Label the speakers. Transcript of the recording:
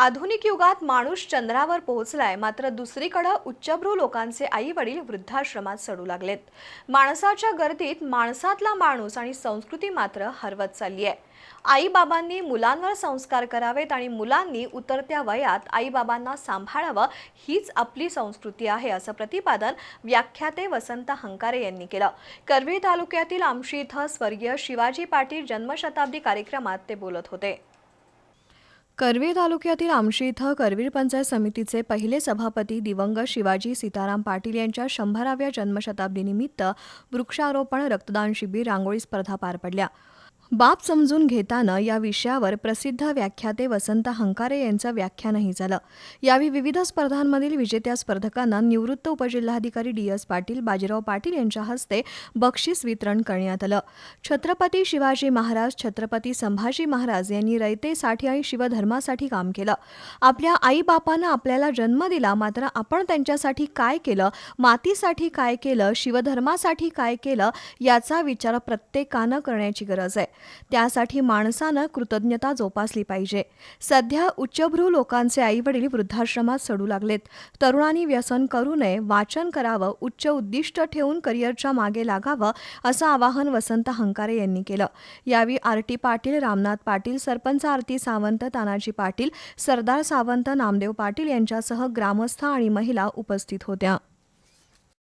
Speaker 1: आधुनिक युगात माणूस चंद्रावर पोहोचलाय मात्र दुसरीकडे उच्चभ्रू लोकांचे आई वडील वृद्धाश्रमात सडू लागलेत. माणसाच्या गर्दीत माणसातला माणूस आणि संस्कृती मात्र हरवत चालली आहे आईबाबांनी मुलांवर संस्कार करावेत आणि मुलांनी उतरत्या वयात आईबाबांना सांभाळावं हीच आपली संस्कृती आहे असं प्रतिपादन व्याख्याते वसंत हंकारे यांनी केलं. करवीर तालुक्यातील आमशी इथं स्वर्गीय शिवाजी पाटील जन्मशताब्दी कार्यक्रमात ते बोलत होते. करवीर तालुक्यातील आमशी इथं करवीर पंचायत समितीचे पहिले सभापती दिवंगत शिवाजी सीताराम पाटील यांच्या शंभराव्या जन्मशताब्दीनिमित्त वृक्षारोपण रक्तदान शिबिर रांगोळी स्पर्धा पार पडल्या. बाप समजून घेताना या विषयावर प्रसिद्ध व्याख्याते वसंत हंकारे यांचं व्याख्यानही झालं. यावेळी विविध स्पर्धांमधील विजेत्या स्पर्धकांना निवृत्त उपजिल्हाधिकारी डी एस पाटील बाजीराव पाटील यांच्या हस्ते बक्षीस वितरण करण्यात आलं. छत्रपती शिवाजी महाराज छत्रपती संभाजी महाराज यांनी रयतेसाठी आणि शिवधर्मासाठी काम केलं. आपल्या आईबापानं आपल्याला जन्म दिला मात्र आपण त्यांच्यासाठी काय केलं मातीसाठी काय केलं शिवधर्मासाठी काय केलं याचा विचार प्रत्येकानं करण्याची गरज आहे. त्यासाठी माणसानं कृतज्ञता जोपासली पाहिजे. सध्या उच्चभ्रू लोकांचे आईवडील वृद्धाश्रमात सडू लागलेत. तरुणांनी व्यसन करू नये वाचन करावं उच्च उद्दिष्ट ठेवून करिअरच्या मागे लागावं असं आवाहन वसंत हंकारे यांनी केलं. यावेळी आर टी पाटील रामनाथ पाटील सरपंच आरती सावंत तानाजी पाटील सरदार सावंत नामदेव पाटील यांच्यासह ग्रामस्थ आणि महिला उपस्थित होत्या.